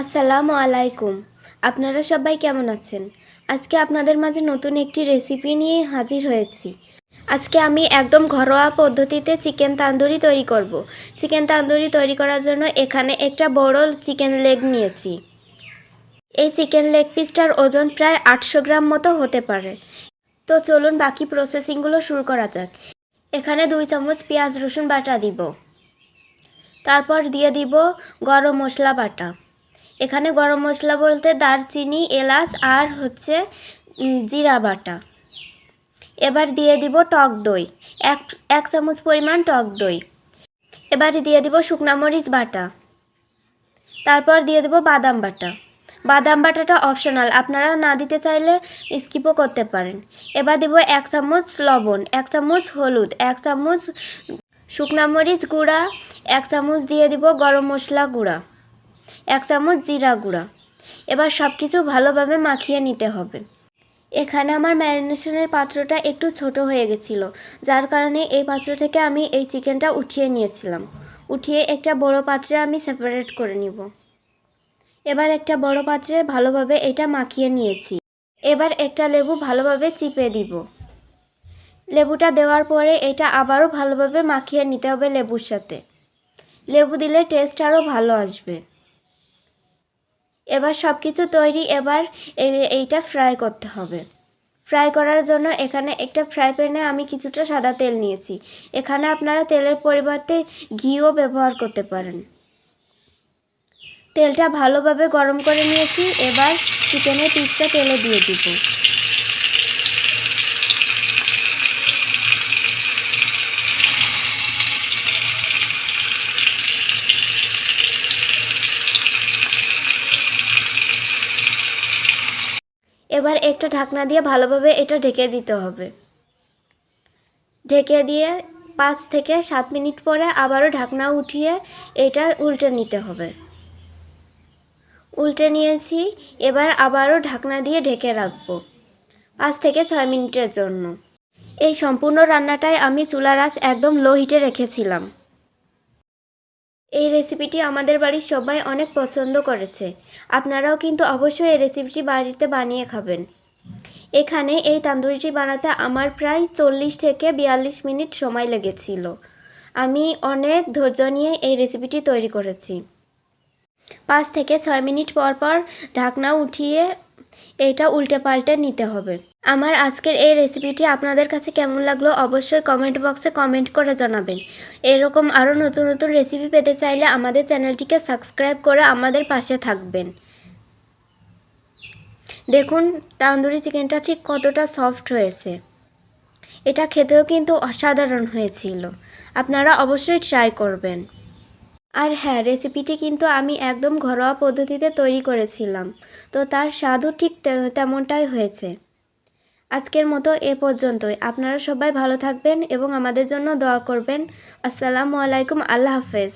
আসসালামু আলাইকুম। আপনারা সবাই কেমন আছেন? আজকে আপনাদের মাঝে নতুন একটি রেসিপি নিয়ে হাজির হয়েছি। আজকে আমি একদম ঘরোয়া পদ্ধতিতে চিকেন তান্দুরি তৈরি করব। চিকেন তান্দুরি তৈরি করার জন্য এখানে একটা বড় চিকেন লেগ নিয়েছি। এই চিকেন লেগ পিসটার ওজন প্রায় আটশো গ্রাম মতো হতে পারে। তো চলুন বাকি প্রসেসিংগুলো শুরু করা যাক। এখানে দুই চামচ পেঁয়াজ রসুন বাটা দিব। তারপর দিয়ে দিব গরম মশলা বাটা। এখানে গরম মশলা বলতে দারচিনি, এলাচ আর হচ্ছে জিরা বাটা। এবার দিয়ে দিব টক দই, এক এক চামচ পরিমাণ টক দই। এবার দিয়ে দিব শুকনা মরিচ বাটা। তারপর দিয়ে দেব বাদাম বাটা। বাদাম বাটাটা অপশনাল আপনারা না দিতে চাইলে স্কিপও করতে পারেন। এবার দেব এক চামচ লবণ, এক চামচ হলুদ, এক চামচ শুকনা মরিচ গুঁড়া, এক চামচ দিয়ে দিব গরম মশলা গুঁড়া। এক চামচ জিরা গুঁড়া। এবার সব কিছু ভালোভাবে মাখিয়ে নিতে হবে। এখানে আমার ম্যারিনেশনের পাত্রটা একটু ছোট হয়ে গেছিল, যার কারণে এই পাত্র থেকে আমি এই চিকেনটা উঠিয়ে নিয়েছিলাম। উঠিয়ে একটা বড় পাত্রে আমি সেপারেট করে নিব। এবার একটা বড় পাত্রে ভালোভাবে এটা মাখিয়ে নিয়েছি। এবার একটা লেবু ভালোভাবে চিপে দিব। লেবুটা দেওয়ার পরে এটা আবারও ভালোভাবে মাখিয়ে নিতে হবে লেবুর সাথে। লেবু দিলে টেস্ট আরও ভালো আসবে। এবার সব কিছু তৈরি, এবার এই- এইটা ফ্রাই করতে হবে। ফ্রাই করার জন্য এখানে একটা ফ্রাই প্যানে আমি কিছুটা সাদা তেল নিয়েছি। এখানে আপনারা তেলের পরিবর্তে ঘিও ব্যবহার করতে পারেন। তেলটা ভালোভাবে গরম করে নিয়েছি, এবার চিকেনের পিসটা তেলে দিয়ে দিব। এবার একটা ঢাকনা দিয়ে ভালোভাবে এটা ঢেকে দিতে হবে। ঢেকে দিয়ে পাঁচ থেকে সাত মিনিট পরে আবারও ঢাকনা উঠিয়ে এটা উল্টে নিতে হবে। উল্টে নিয়েছি, এবার আবারও ঢাকনা দিয়ে ঢেকে রাখব পাঁচ থেকে ছয় মিনিটের জন্য। এই সম্পূর্ণ রান্নাটাই আমি চুলার আঁচ একদম লো হিটে রেখেছিলাম। এই রেসিপিটি আমাদের বাড়ির সবাই অনেক পছন্দ করেছে। আপনারাও কিন্তু অবশ্যই এই রেসিপিটি বাড়িতে বানিয়ে খাবেন। এখানে এই তান্দুরিটি বানাতে আমার প্রায় চল্লিশ থেকে বিয়াল্লিশ মিনিট সময় লেগেছিল। আমি অনেক ধৈর্য নিয়ে এই রেসিপিটি তৈরি করেছি। পাঁচ থেকে ছয় মিনিট পর পর ঢাকনা উঠিয়ে এইটা উল্টে পাল্টে নিতে হবে। আমার আজকের এই রেসিপিটি আপনাদের কাছে কেমন লাগল অবশ্যই কমেন্ট বক্সে কমেন্ট করে জানাবেন। এরকম আরও নতুন নতুন রেসিপি পেতে চাইলে আমাদের চ্যানেলটিকে সাবস্ক্রাইব করে আমাদের পাশে থাকবেন। দেখুন, তান্দুরি চিকেনটা ঠিক কতটা সফট হয়েছে। এটা খেতেও কিন্তু অসাধারণ হয়েছিল। আপনারা অবশ্যই ট্রাই করবেন। আর হ্যাঁ রেসিপিটি কিন্তু আমি একদম ঘরোয়া পদ্ধতিতে তৈরি করেছিলাম। তো তার স্বাদও ঠিক তেমনটাই হয়েছে। আজকের মতো এ পর্যন্তই। আপনারা সবাই ভালো থাকবেন এবং আমাদের জন্য দোয়া করবেন। আসসালামু আলাইকুম। আল্লাহ হাফেজ।